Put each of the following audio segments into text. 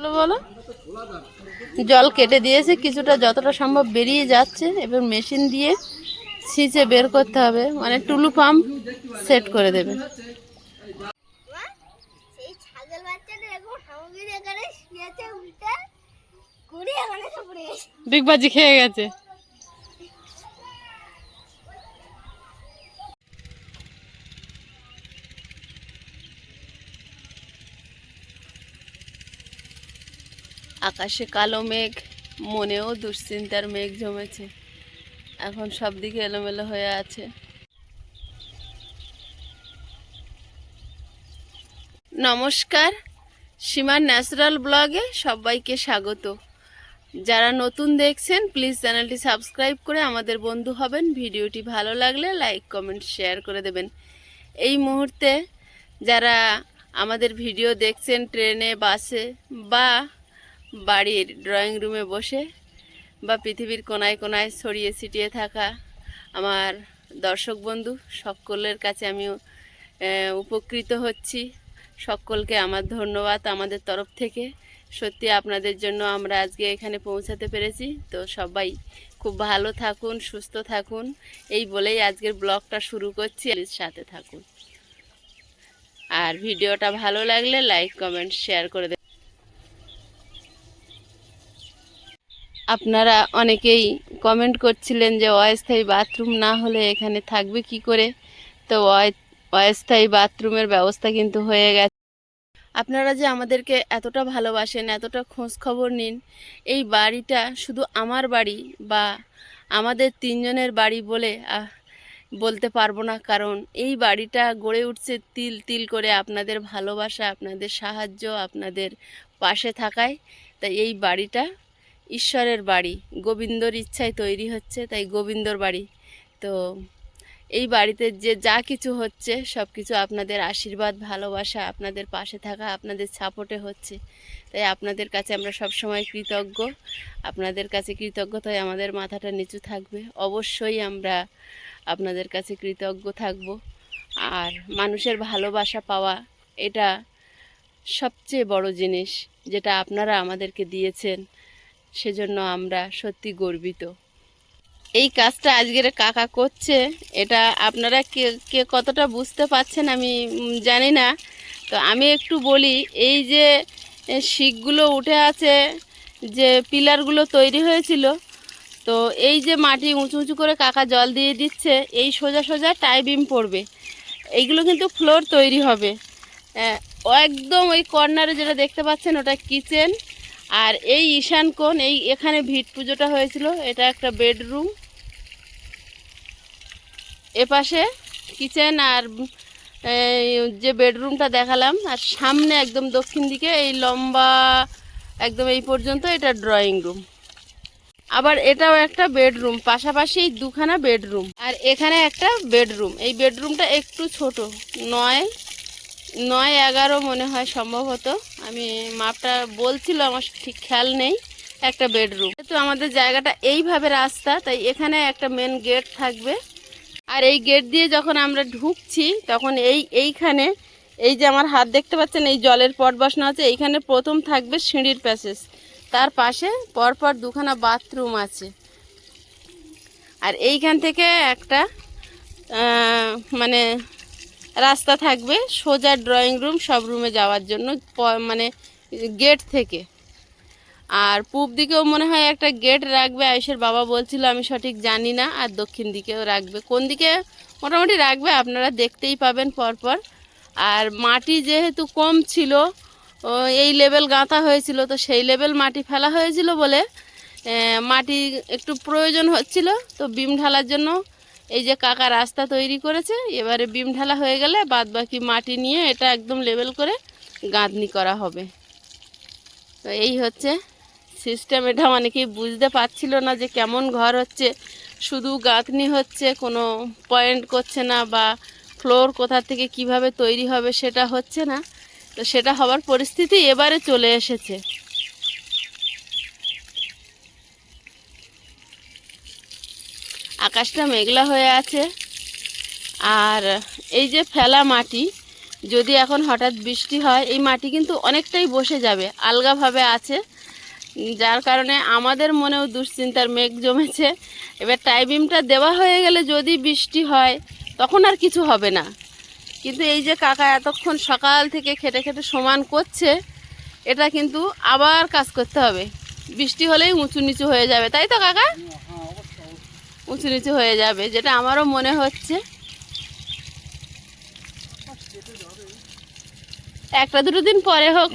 হলো বলো? জল কেটে দিয়েছে কিছুটা যতটা সম্ভব বেরিয়ে যাচ্ছে এবং মেশিন দিয়ে সিঁচে বের করতে হবে। মানে টুলু পাম্প সেট করে দেবে। সেই ছাগল বাচ্চাটা এরকম হামগির এখানে শুয়েছে উল্টে ঘুরে এখানে এসে পড়ে গেছে। বিগ বাজি খেয়ে গেছে। আকাশে কালো মেঘ, মনেও দুশ্চিন্তার মেঘ জমেছে। এখন সব দিকে এলোমেলো হয়ে আছে। নমস্কার, সীমার ন্যাচারাল ব্লগে সবাইকে স্বাগত। যারা নতুন দেখছেন, প্লিজ চ্যানেলটি সাবস্ক্রাইব করে আমাদের বন্ধু হবেন। ভিডিওটি ভালো লাগলে লাইক, কমেন্ট, শেয়ার করে দেবেন। এই মুহূর্তে যারা আমাদের ভিডিও দেখছেন, ট্রেনে, বাসে বা বাড়ির ড্রয়িং রুমে বসে বা পৃথিবীর কোনায় কোনায় ছড়িয়ে ছিটিয়ে থাকা আমার দর্শক বন্ধু, সকলের কাছে আমি উপকৃত হচ্ছি। সকলকে আমার ধন্যবাদ আমাদের তরফ থেকে। সত্যি আপনাদের জন্য আমরা আজকে এখানে পৌঁছাতে পেরেছি। তো সবাই খুব ভালো থাকুন, সুস্থ থাকুন। এই বলেই আজকের ব্লগটা শুরু করছি। সাথে থাকুন। আর ভিডিওটা ভালো লাগলে লাইক, কমেন্ট, শেয়ার করে আপনারা অনেকেই কমেন্ট করছিলেন যে অস্থায়ী বাথরুম না হলে এখানে থাকবে কি করে? তো অস্থায়ী বাথরুমের ব্যবস্থা কিন্তু হয়ে গেছে। আপনারা যে আমাদেরকে এতটা ভালোবাসেন, এতটা খোঁজ খবর নিন, এই বাড়িটা শুধু আমার বাড়ি বা আমাদের তিনজনের বাড়ি বলে বলতে পারব না। কারণ এই বাড়িটা গড়ে উঠছে তিল তিল করে আপনাদের ভালোবাসা, আপনাদের সাহায্য, আপনাদের পাশে থাকায়। তাই এই বাড়িটা ঈশ্বরের বাড়ি। গোবিন্দর ইচ্ছায় তৈরি হচ্ছে, তাই গোবিন্দর বাড়ি। তো এই বাড়িতে যে যা কিছু হচ্ছে সব কিছু আপনাদের আশীর্বাদ, ভালোবাসা, আপনাদের পাশে থাকা, আপনাদের সাপোর্টে হচ্ছে। তাই আপনাদের কাছে আমরা সব সময় কৃতজ্ঞ। আপনাদের কাছে কৃতজ্ঞতায় আমাদের মাথাটা নিচু থাকবে। অবশ্যই আমরা আপনাদের কাছে কৃতজ্ঞ থাকব। আর মানুষের ভালোবাসা পাওয়া, এটা সবচেয়ে বড় জিনিস যেটা আপনারা আমাদেরকে দিয়েছেন। সেজন্য আমরা সত্যি গর্বিত। এই কাজটা আজকের কাকা করছে এটা আপনারা কে কে কতটা বুঝতে পাচ্ছেন আমি জানি না। তো আমি একটু বলি এই যে এ, শিকগুলো উঠে আছে যে পিলারগুলো তৈরি হয়েছিল তো এই যে মাটি উঁচু উঁচু করে কাকা জল দিয়ে দিচ্ছে এই সোজা সোজা টাই বিম পড়বে। এইগুলো কিন্তু ফ্লোর তৈরি হবে। একদম ওই কর্নারে যেটা দেখতে পাচ্ছেন ওটা কিচেন। আর এই ঈশান কোণ, এই এখানে ভিট পুজোটা হয়েছিল। এটা একটা বেডরুম। এপাশে কিচেন আর যে বেডরুমটা দেখালাম, আর সামনে একদম দক্ষিণ দিকে এই লম্বা, একদম এই পর্যন্ত এটা ড্রয়িং রুম। আবার এটাও একটা বেডরুম, পাশাপাশি দুখানা বেডরুম। আর এখানে একটা বেডরুম। এই বেডরুমটা একটু ছোট, নয় নয় এগারো মনে হয় সম্ভবত আমি মাপটা বলছিল, আমার ঠিক খেয়াল নেই, একটা বেডরুম। তো আমাদের জায়গাটা এইভাবে রাস্তা, তাই এখানে একটা মেন গেট থাকবে। আর এই গেট দিয়ে যখন আমরা ঢুকছি, তখন এই, এইখানে, এই যে আমার হাত দেখতে পাচ্ছেন, এই জলের পট বসানো আছে, এইখানে প্রথম থাকবে সিঁড়ির প্যাসেজ তার পাশে পরপর দুখানা বাথরুম আছে। আর এইখান থেকে একটা মানে রাস্তা থাকবে, সোজা ড্রয়িং রুম সব রুমে যাওয়ার জন্য মানে গেট থেকে। আর পূব দিকেও মনে হয় একটা গেট রাখবে, আয়ুষের বাবা বলছিল, আমি সঠিক জানি না, আর দক্ষিণ দিকেও রাখবে। কোন দিকে মোটামুটি রাখবে, আপনারা দেখতেই পাবেন পরপর। আর মাটি যেহেতু কম ছিল এই লেভেল গাঁথা হয়েছিল, তো সেই লেভেল মাটি ফেলা হয়েছিল বলে মাটি একটু প্রয়োজন হচ্ছিল, তো বিম ঢালার জন্য এই যে কাকা রাস্তা তৈরি করেছে, এবারে বিম ঢালা হয়ে গেলে বাদ বাকি মাটি নিয়ে এটা একদম লেভেল করে গাঁথনি করা হবে। তো এই হচ্ছে সিস্টেম এটা অনেকেই বুঝতে পারছিল না যে কেমন ঘর হচ্ছে। শুধু গাঁথনি হচ্ছে, কোনো পয়েন্ট করছে না বা ফ্লোর কোথা থেকে কীভাবে তৈরি হবে সেটা হচ্ছে না। তো সেটা হওয়ার পরিস্থিতি এবারে চলে এসেছে। আকাশটা মেঘলা হয়ে আছে। আর এই যে ফেলা মাটি, যদি এখন হঠাৎ বৃষ্টি হয়, এই মাটি কিন্তু অনেকটাই বসে যাবে, আলগাভাবে আছে। যার কারণে আমাদের মনেও দুশ্চিন্তার মেঘ জমেছে। এবার টাইমিংটা দেওয়া হয়ে গেলে যদি বৃষ্টি হয়, তখন আর কিছু হবে না। কিন্তু এই যে কাকা এতক্ষণ সকাল থেকে খেটে খেটে সমান করছে, এটা কিন্তু আবার কাজ করতে হবে। বৃষ্টি হলেই উঁচু নিচু হয়ে যাবে, তাই তো কাকা? উঁচু নিচু হয়ে যাবে, যেটা আমারও মনে হচ্ছে। একটা দুটো দিন পরে হোক।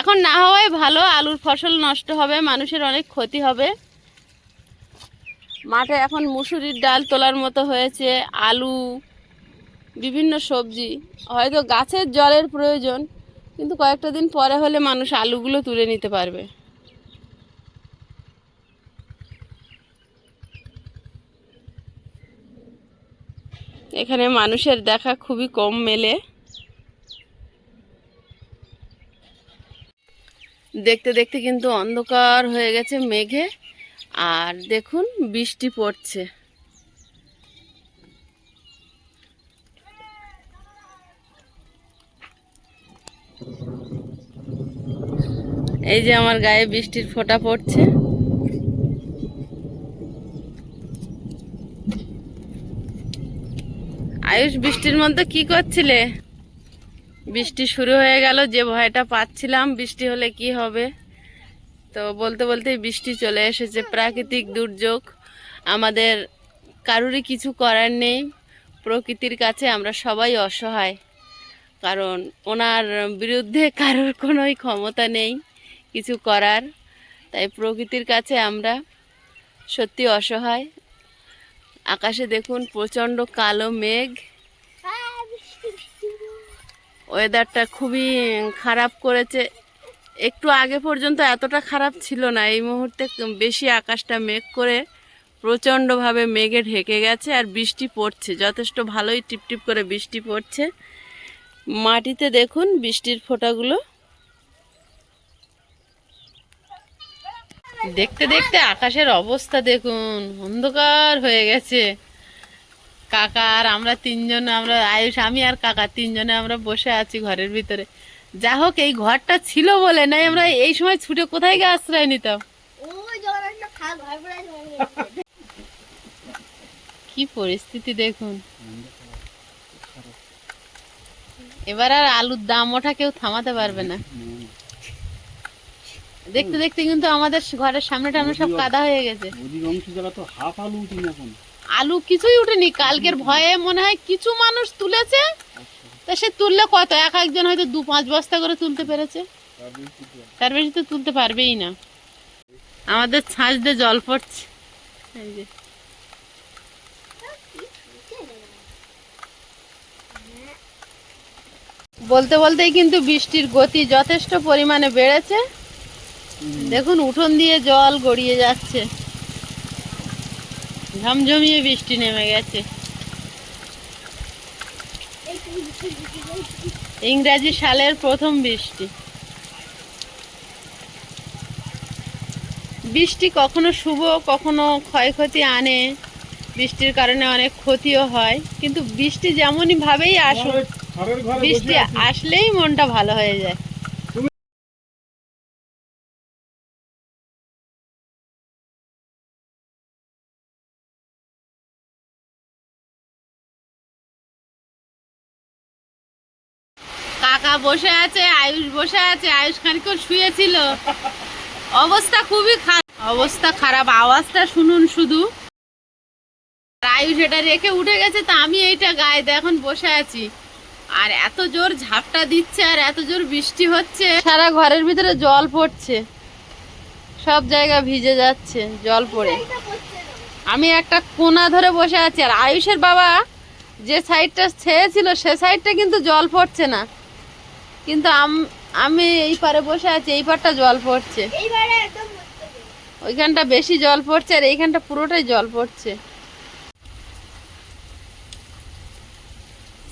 এখন না হওয়াই ভালো, আলুর ফসল নষ্ট হবে, মানুষের অনেক ক্ষতি হবে। মাঠে এখন মুসুরির ডাল তোলার মতো হয়েছে, আলু, বিভিন্ন সবজি। হয়তো গাছের জলের প্রয়োজন, কিন্তু কয়েকটা দিন পরে হলে মানুষ আলুগুলো তুলে নিতে পারবে। এখানে মানুষের দেখা খুবই কম মেলে। দেখতে দেখতে কিন্তু অন্ধকার হয়ে গেছে মেঘে, আর দেখুন বৃষ্টি পড়ছে। এই যে আমার গায়ে বৃষ্টির ফোঁটা পড়ছে। আয়ুষ, বৃষ্টির মধ্যে কি করছিলে? বৃষ্টি শুরু হয়ে গেল, যে ভয়টা পাচ্ছিলাম, বৃষ্টি হলে কি হবে? তো বলতে বলতে বৃষ্টি চলে এসেছে, প্রাকৃতিক দুর্যোগ। আমাদের কারুরই কিছু করার নেই। প্রকৃতির কাছে আমরা সবাই অসহায়, কারণ ওনার বিরুদ্ধে কারোর কোনোই ক্ষমতা নেই কিছু করার। তাই প্রকৃতির কাছে আমরা সত্যি অসহায়। আকাশে দেখুন প্রচণ্ড কালো মেঘ। ওয়েদারটা খুবই খারাপ করেছে। একটু আগে পর্যন্ত এতটা খারাপ ছিল না, এই মুহূর্তে বেশি আকাশটা মেঘ করে প্রচণ্ডভাবে মেঘে ঢেকে গেছে আর বৃষ্টি পড়ছে, যথেষ্ট ভালোই টিপটিপ করে বৃষ্টি পড়ছে। মাটিতে দেখুন বৃষ্টির ফোঁটাগুলো। দেখতে দেখতে আকাশের অবস্থা দেখুন অন্ধকার হয়ে গেছে। কাকা আর আমরা তিনজন আমরা আয়ুষ আমি আর কাকা তিনজনে আমরা বসে আছি ঘরের ভিতরে। যা হোক এই ঘরটা ছিল বলে নাই আমরা এই সময় ছুটে কোথায় গিয়ে আশ্রয় নিতাম? কি পরিস্থিতি দেখুন। এবার আর আলুর দাম ওঠা কেউ থামাতে পারবে না দেখতে দেখতে কিন্তু আমাদের ঘরের সামনে টামনে সব কাদা হয়ে গেছে। তো হাফ আলু এখন। আলু কিছুই উঠেনি। কালকের ভয়ে মনে হয় কিছু মানুষ তুলেছে। তা সে তুললে কত? এক একজন হয়তো দু পাঁচ বস্তা করে তুলতে পেরেছে। তার বেশি তো তুলতে পারবেই না। আমাদের ছাঁচ দিয়ে জল পড়ছে। এই যে। বলতে বলতেই কিন্তু বৃষ্টির গতি যথেষ্ট পরিমাণে বেড়েছে। দেখুন উঠোন দিয়ে জল গড়িয়ে যাচ্ছে। ঝমঝমিয়ে বৃষ্টি নেমে গেছে। ইংরাজি সালের প্রথম বৃষ্টি। বৃষ্টি কখনো শুভ কখনো ক্ষয়ক্ষতি আনে। বৃষ্টির কারণে অনেক ক্ষতিও হয়। কিন্তু বৃষ্টি যেমনই ভাবেই আসুক বৃষ্টি আসলেই মনটা ভালো হয়ে যায়। কাকা বসে আছে, আয়ুষ বসে আছে, আয়ুষ খানিক্ষণ শুয়েছিল। অবস্থা খুবই খারাপ। অবস্থা খারাপ, আওয়াজটা শুনুন শুধু। আয়ুষ এটা রেখে উঠে গেছে, তা আমি এইটা গায়ে এখন বসে আছি। আর এত জোর ঝাপটা দিচ্ছে, আর এত জোর বৃষ্টি হচ্ছে। সারা ঘরের ভিতরে জল পড়ছে। সব জায়গা ভিজে যাচ্ছে জল পড়ে। আমি একটা কোনা ধরে বসে আছি, আর আয়ুষের বাবা যে সাইডটা ছেয়েছিল, সে সাইডটা কিন্তু জল পড়ছে না। কিন্তু আম- আমি এই পারে বসে আছি এই পারটা জল পড়ছে। ওইখানটা বেশি জল পড়ছে আর এইখানটা পুরোটাই জল পড়ছে।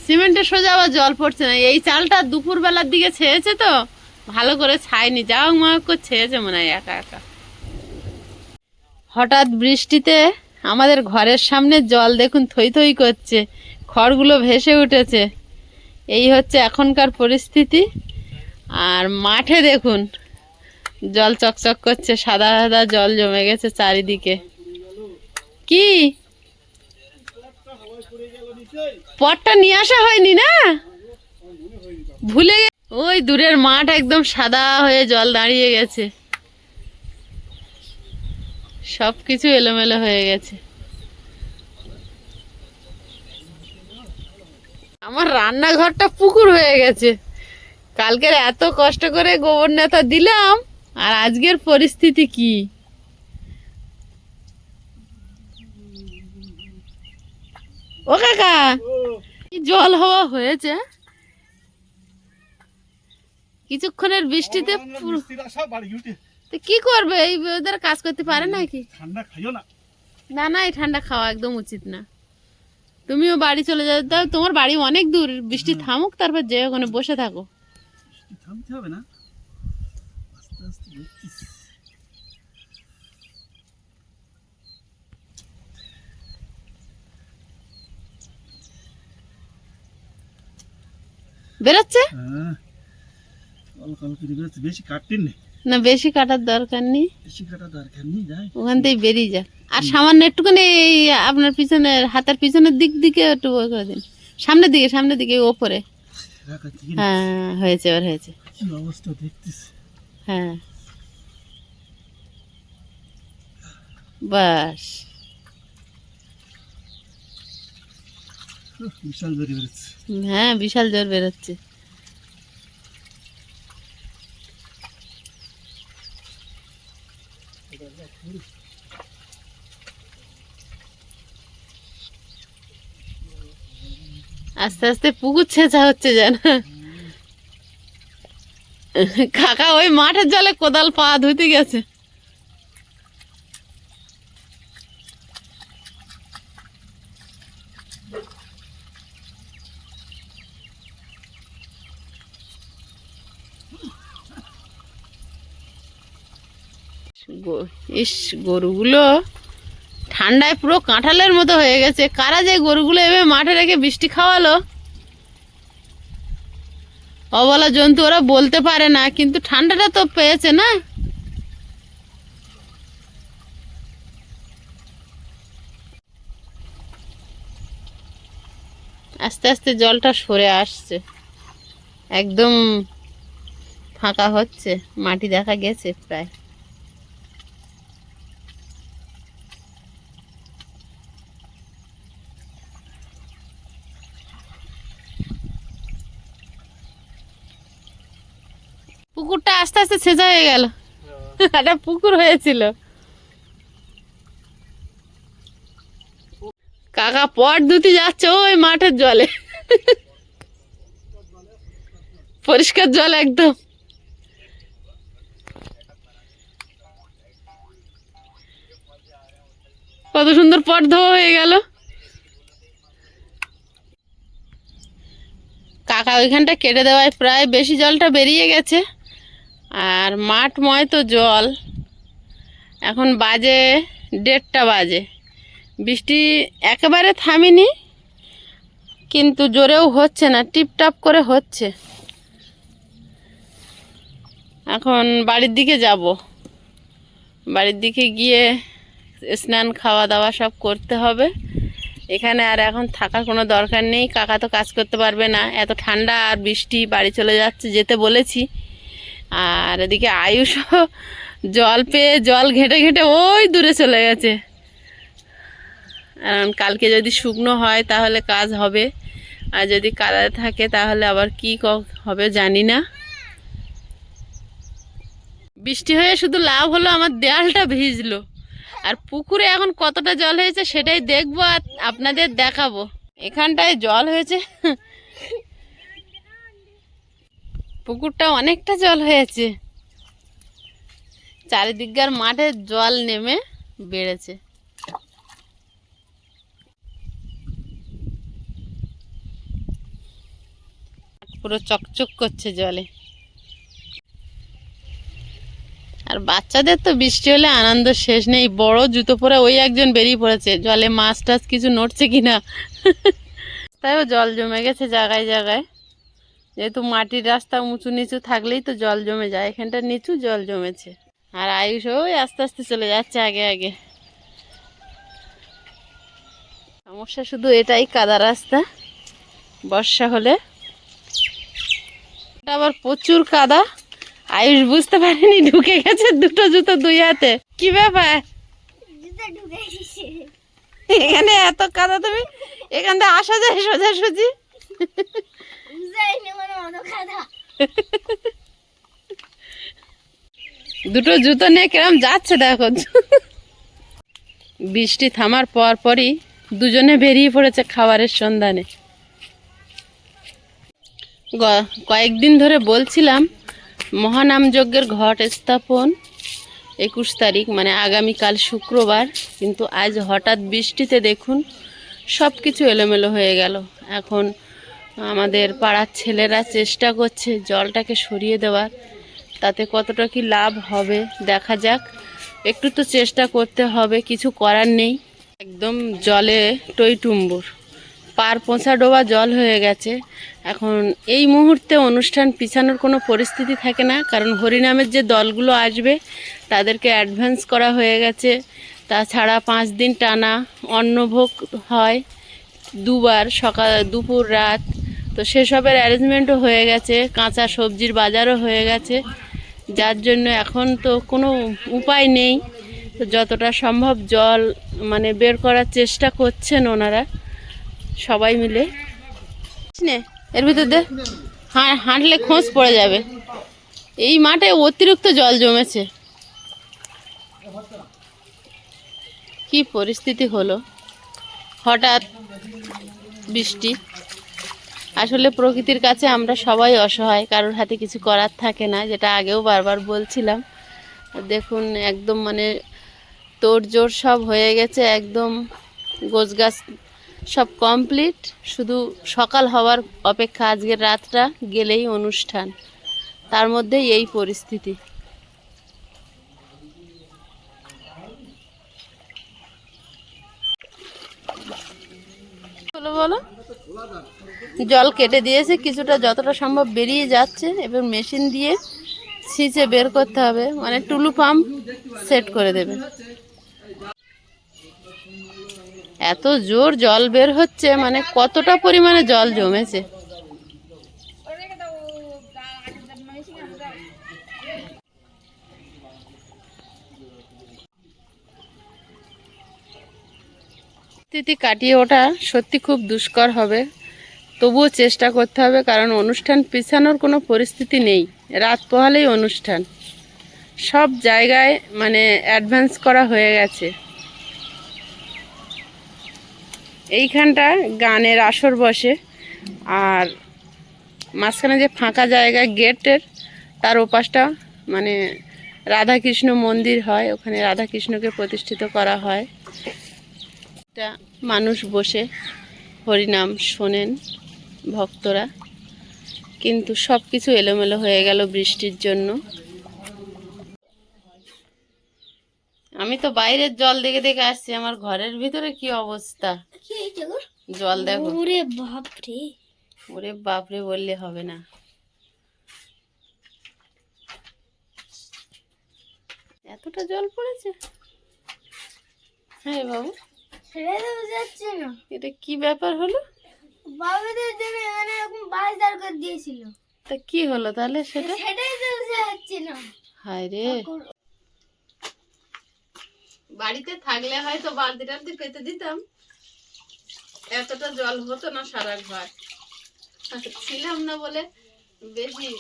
সিমেন্টের সোজা আবার জল পড়ছে না। এই চালটা দুপুর বেলার দিকে ছেয়েছে তো ভালো করে ছায়নি। যাও মা করে ছেয়েছে মনে হয় একা একা। হঠাৎ বৃষ্টিতে আমাদের ঘরের সামনে জল দেখুন থই থই করছে খড়গুলো ভেসে উঠেছে। এই হচ্ছে এখনকার পরিস্থিতি। আর মাঠে দেখুন, জল চকচক করছে, সাদা সাদা জল জমে গেছে চারিদিকে। কি? পটটা নিয়ে আসা হয়নি না? ভুলে ওই দূরের মাঠ একদম সাদা হয়ে জল দাঁড়িয়ে গেছে। সব কিছু এলোমেলো হয়ে গেছে। আমার রান্নাঘরটা পুকুর হয়ে গেছে। কালকের এত কষ্ট করে গোবর নেতা দিলাম আর আজকের পরিস্থিতি কি? ও কাকা জল হওয়া হয়েছে? কিছুক্ষণের বৃষ্টিতে তো কি করবে? এই ওদের কাজ করতে পারে নাকি? ঠান্ডা খাইও না। না না এই ঠান্ডা খাওয়া একদম উচিত না। তুমিও বাড়ি চলে যাও। দাও তোমার বাড়ি অনেক দূর। বৃষ্টি থামুক তারপর যে ওখানে বসে থাকো। থামতে হবে না। আস্তে আস্তে বেরোচ্ছে? হ্যাঁ। বেরোচ্ছে। বেশি কাটতেন নেই না বেশি কাটার দরকার নেই। বেশি কাটা দরকার নেই যাই। ওখান থেকে বেরিয়ে যাক আর সামান্য একটুখানি এই আপনার পিছনের হাতের পিছনের দিক দিকে একটু করে দিন। সামনের দিকে সামনের দিকে ওপরে। হ্যাঁ হয়েছে এবার হয়েছে। অবস্থা দেখতেছি। হ্যাঁ। বাস। বিশাল বেরিয়ে বেরোচ্ছে হ্যাঁ বিশাল জোর বেরোচ্ছে আস্তে আস্তে পুকুর ছেঁচা হচ্ছে যেন। কাকা ওই মাঠের জলে কোদাল পা ধুতে গেছে। ইস, গরুগুলো ঠান্ডায় পুরো কাঁঠালের মতো হয়ে গেছে। কারা যে গরুগুলো এভাবে মাঠে রেখে বৃষ্টি খাওয়ালো? অবলা জন্তু ওরা বলতে পারে না, কিন্তু ঠান্ডাটা তো পেয়েছে না। আস্তে আস্তে জলটা সরে আসছে। একদম ফাঁকা হচ্ছে, মাটি দেখা গেছে প্রায়। পুকুরটা আস্তে আস্তে ছেঁচা হয়ে গেল। একটা পুকুর হয়েছিল। কাকা পট ধুতে যাচ্ছে ওই মাঠের জলে। পরিষ্কার জল একদম। কত সুন্দর পট ধোয়া হয়ে গেল। কাকা ওইখানটা কেটে দেওয়ায় প্রায় বেশি জলটা বেরিয়ে গেছে। আর মাঠময় তো জল। এখন বাজে দেড়টা বাজে। বৃষ্টি একেবারে থামেনি, কিন্তু জোরেও হচ্ছে না, টিপটাপ করে হচ্ছে। এখন বাড়ির দিকে যাব। বাড়ির দিকে গিয়ে স্নান খাওয়া দাওয়া সব করতে হবে। এখানে আর এখন থাকার কোনো দরকার নেই। কাকা তো কাজ করতে পারবে না। এত ঠান্ডা আর বৃষ্টি, বাড়ি চলে যাচ্ছে যেতে বলেছি। আর এদিকে আয়ুষও জল পেয়ে জল ঘেঁটে ঘেঁটে ওই দূরে চলে গেছে। কারণ কালকে যদি শুকনো হয় তাহলে কাজ হবে। আর যদি কাদা থাকে তাহলে আবার কি ক- হবে জানি না। বৃষ্টি হয়ে শুধু লাভ হলো, আমার দেয়ালটা ভিজলো। আর পুকুরে এখন কতটা জল হয়েছে সেটাই দেখব আর আপনাদের দেখাবো। এখানটায় জল হয়েছে। পুকুরটা অনেকটা জল হয়েছে। চারিদিককার মাঠে জল নেমে বেড়েছে। পুরো চকচক করছে জলে। আর বাচ্চাদের তো বৃষ্টি হলে আনন্দ শেষ নেই। বড় জুতো পরে ওই একজন বেরিয়ে পড়েছে। জলে মাছ টাছ কিছু নড়ছে কিনা? তাইও জল জমে গেছে জায়গায় জায়গায়। যেহেতু মাটির রাস্তা উঁচু নিচু থাকলেই তো জল জমে যায় এখানটা নিচু জল জমেছে। আর আয়ুষ ওই আস্তে আস্তে চলে যাচ্ছে আগে আগে। সমস্যা শুধু এটাই কাদা রাস্তা বর্ষা হলে। আবার প্রচুর কাদা আয়ুষ বুঝতে পারেনি ঢুকে গেছে দুটো জুতো দুই হাতে। কি ব্যাপার? এখানে এত কাদা তুমি? এখান থেকে আসা যায় সোজাসুজি। দুটো জুতো নিয়ে কিরম যাচ্ছে দেখো। বৃষ্টি থামার পর পরই দুজনে বেরিয়ে পড়েছে খাবারের সন্ধানে। কয়েকদিন ধরে বলছিলাম মহানাম যজ্ঞের ঘট স্থাপন একুশ তারিখ মানে আগামীকাল শুক্রবার, কিন্তু আজ হঠাৎ বৃষ্টিতে দেখুন সব কিছু এলোমেলো হয়ে গেল। এখন আমাদের পাড়ার ছেলেরা চেষ্টা করছে জলটাকে সরিয়ে দেওয়ার। তাতে কতটা কি লাভ হবে দেখা যাক। একটু তো চেষ্টা করতে হবে, কিছু করার নেই। একদম জলে টইটুম্বুর পার পোঁছা ডোবা জল হয়ে গেছে। এখন এই মুহূর্তে অনুষ্ঠান পিছানোর কোনো পরিস্থিতি থাকে না, কারণ হরিনামের যে দলগুলো আসবে, তাদেরকে অ্যাডভান্স করা হয়ে গেছে। তাছাড়া পাঁচ দিন টানা অন্নভোগ হয়। দুবার সকাল, দুপুর, রাত তো সেসবের অ্যারেঞ্জমেন্টও হয়ে গেছে কাঁচা সবজির বাজারও হয়ে গেছে। যার জন্য এখন তো কোনো উপায় নেই। তো যতটা সম্ভব জল মানে বের করার চেষ্টা করছেন ওনারা সবাই মিলে। এর ভিতর দে। হাঁটলে খোঁজ পড়ে যাবে। এই মাঠে অতিরিক্ত জল জমেছে। কি পরিস্থিতি হলো? হঠাৎ বৃষ্টি। আসলে প্রকৃতির কাছে আমরা সবাই অসহায়, কারোর হাতে কিছু করার থাকে না, যেটা আগেও বারবার বলছিলাম। দেখুন, একদম মানে তোড়জোড় সব হয়ে গেছে, একদম গোছগাছ সব কমপ্লিট শুধু সকাল হওয়ার অপেক্ষা, আজকের রাতটা গেলেই অনুষ্ঠান। তার মধ্যে এই পরিস্থিতি। বলো বলো। জল কেটে দিয়েছে, কিছুটা যতটা সম্ভব বেরিয়ে যাচ্ছে, এবার মেশিন দিয়ে ছিঁচে বের করতে হবে। মানে টুলু পাম্প সেট করে দেবে। এত জোর জল বের হচ্ছে মানে কতটা পরিমাণে জল জমেছে। পরিস্থিতি কাটিয়ে ওঠা সত্যি খুব দুষ্কর হবে। তবুও চেষ্টা করতে হবে, কারণ অনুষ্ঠান পিছানোর কোনো পরিস্থিতি নেই। রাত পোহালেই অনুষ্ঠান। সব জায়গায় মানে অ্যাডভান্স করা হয়ে গেছে। এইখানটা গানের আসর বসে, আর মাঝখানে যে ফাঁকা জায়গা গেটের, তার ওপাশটা মানে রাধাকৃষ্ণ মন্দির হয়, ওখানে রাধাকৃষ্ণকে প্রতিষ্ঠিত করা হয়। মানুষ বসে হরিনাম শোনেন। ভক্তরা। কিন্তু সব কিছু এলোমেলো হয়ে গেল বৃষ্টির জন্য। আমি তো বাইরের জল দেখে দেখে আসছি আমার ঘরের ভিতরে কি অবস্থা? জল দেখো। ওরে বাপ রে ওরে বাপরে বললে হবে না। এতটা জল পড়েছে? হ্যাঁ বাবু। এটা কি ব্যাপার হলো? বাবুদের জন্য এখানে এরকম বাস দাঁড় করে দিয়েছিল। তা কি হলো তাহলে সেটা? সেটাই তো বুঝা যাচ্ছে না। হায় রে। বাড়িতে থাকলে হয়তো বালতি টালতি পেতে দিতাম। এতটা জল হতো না সারা ঘর। ছিলাম না বলে বেশি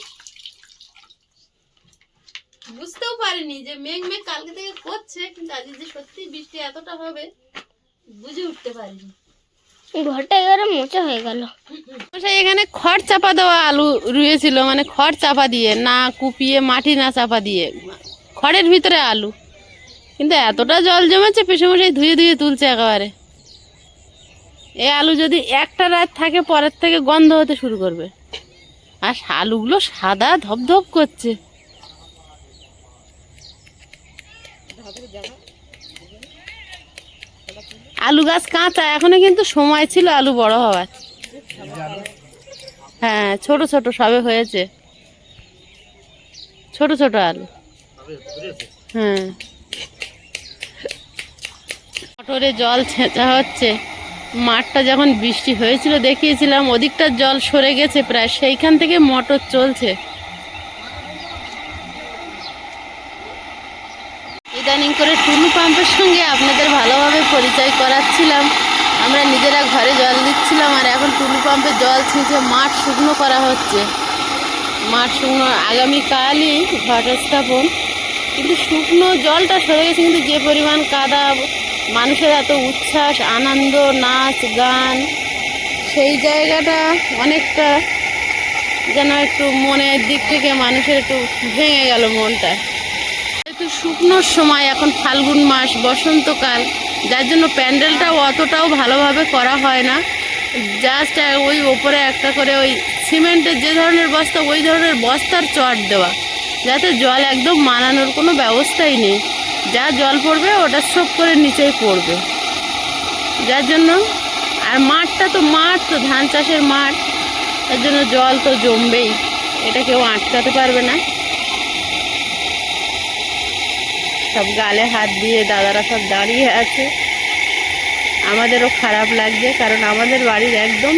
বুঝতেও পারিনি যে মেঘ মেঘ কালকে থেকে করছে কিন্তু আজ যে সত্যি বৃষ্টি এতটা হবে বুঝে উঠতে পারিনি। ঘরটা এবারে মোচা হয়ে গেল। এখানে খড় চাপা দেওয়া আলু রুয়েছিল মানে খড় চাপা দিয়ে, না কুপিয়ে, মাটি না চাপা দিয়ে, খড়ের ভিতরে আলু। কিন্তু এতটা জল জমেছে পেশমশাই ধুয়ে ধুয়ে তুলছে একেবারে। এই আলু যদি একটা রাত থাকে, পরের থেকে গন্ধ হতে শুরু করবে। আর আলুগুলো সাদা ধপধপ করছে। আলু গাছ কাঁচা, এখনও কিন্তু সময় ছিল আলু বড় হওয়ার। হ্যাঁ ছোট ছোট সবে হয়েছে। ছোট ছোট আলু। হ্যাঁ। মোটরে জল ছেঁচা হচ্ছে। মাঠটা যখন বৃষ্টি হয়েছিল, দেখিয়েছিলাম ওদিকটার জল সরে গেছে প্রায়। সেইখান থেকে মোটর চলছে ইদানিং করে টুলু পাম্পের সঙ্গে আপনাদের ভালোভাবে পরিচয় করাচ্ছিলাম। আমরা নিজেরা ঘরে জল দিচ্ছিলাম আর এখন টুলু পাম্পে জল ছিঁচে মাঠ শুকনো করা হচ্ছে। মাঠ শুকনো আগামীকালই ঘটস্থাপন। কিন্তু শুকনো জলটা সরে গেছে, কিন্তু যে পরিমাণ কাদা, মানুষের এত উচ্ছ্বাস, আনন্দ, নাচ, গান, সেই জায়গাটা অনেকটা যেন একটু মনের দিক থেকে মানুষের একটু ভেঙে গেল মনটা। শুকনোর সময়, এখন ফাল্গুন মাস, বসন্তকাল, যার জন্য প্যান্ডেলটাও অতটাও ভালোভাবে করা হয় না। জাস্ট ওই ওপরে একটা করে ওই সিমেন্টের যে ধরনের বস্তা, ওই ধরনের বস্তার চট দেওয়া, যাতে জল একদম মানানোর কোনো ব্যবস্থাই নেই। যা জল পড়বে, ওটা সব করে নিচেই পড়বে। যার জন্য, আর মাঠটা তো মাঠ তো, ধান চাষের মাঠ, তার জন্য জল তো জমবেই। এটা কেউ আটকাতে পারবে না। সব গালে হাত দিয়ে দাদারা সব দাঁড়িয়ে আছে। আমাদেরও খারাপ লাগছে কারণ আমাদের বাড়ির একদম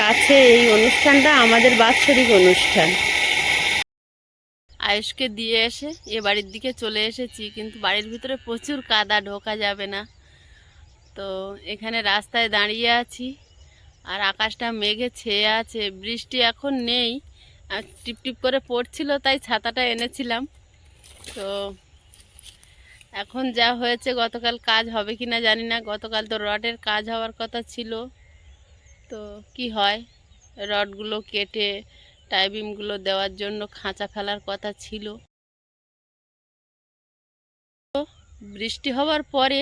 কাছে এই অনুষ্ঠানটা আমাদের বাৎসরিক অনুষ্ঠান। আয়ুষকে দিয়ে এসে এ বাড়ির দিকে চলে এসেছি কিন্তু বাড়ির ভিতরে প্রচুর কাদা, ঢোকা যাবে না। তো এখানে রাস্তায় দাঁড়িয়ে আছি আর আকাশটা মেঘে ছেয়ে আছে, বৃষ্টি এখন নেই। আর টিপ টিপ করে পড়ছিল তাই ছাতাটা এনেছিলাম। তো এখন যা হয়েছে, গতকাল কাজ হবে কি না জানি না। গতকাল তো রডের কাজ হওয়ার কথা ছিল। তো কি হয়? রডগুলো কেটে টাইবিমগুলো দেওয়ার জন্য খাঁচা ফেলার কথা ছিল। বৃষ্টি হওয়ার পরে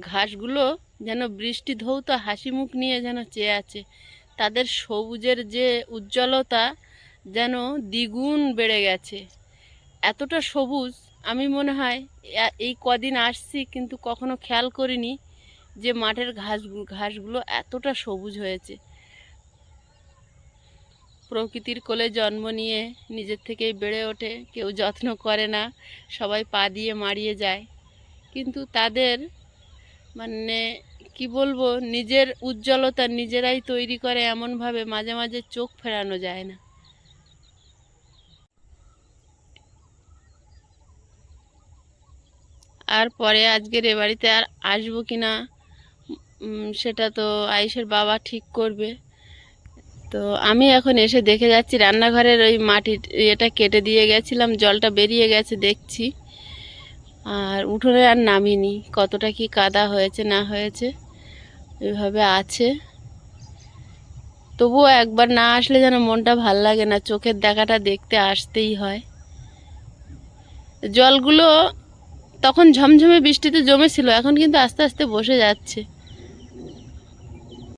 ঘাসগুলো যেন বৃষ্টি ধৌত হাসি মুখ নিয়ে যেন চেয়ে আছে। তাদের সবুজের যে উজ্জ্বলতা যেন দ্বিগুণ বেড়ে গেছে। এতটা সবুজ আমি মনে হয় এই কদিন আসছি কিন্তু কখনো খেয়াল করিনি যে মাঠের ঘাস, ঘাসগুলো এতটা সবুজ হয়েছে। প্রকৃতির কোলে জন্ম নিয়ে নিজের থেকেই বেড়ে ওঠে, কেউ যত্ন করে না, সবাই পা দিয়ে মারিয়ে যায়। কিন্তু তাদের মানে কি বলব, নিজের উজ্জ্বলতা নিজেরাই তৈরি করে এমনভাবে মাঝে মাঝে চোখ ফেরানো যায় না। আর পরে আজকের এ বাড়িতে আর আসব কি না সেটা তো আয়ুষের বাবা ঠিক করবে। তো আমি এখন এসে দেখে যাচ্ছি, রান্নাঘরের ওই মাটির এটা কেটে দিয়ে গেছিলাম, জলটা বেরিয়ে গেছে দেখছি। আর উঠোনে আর নামিনি, কতটা কি কাদা হয়েছে না হয়েছে, এভাবে আছে। তবুও একবার না আসলে যেন মনটা ভালো লাগে না, চোখের দেখাটা দেখতে আসতেই হয়। জলগুলো তখন ঝমঝমে বৃষ্টিতে জমেছিল এখন কিন্তু আস্তে আস্তে বসে যাচ্ছে।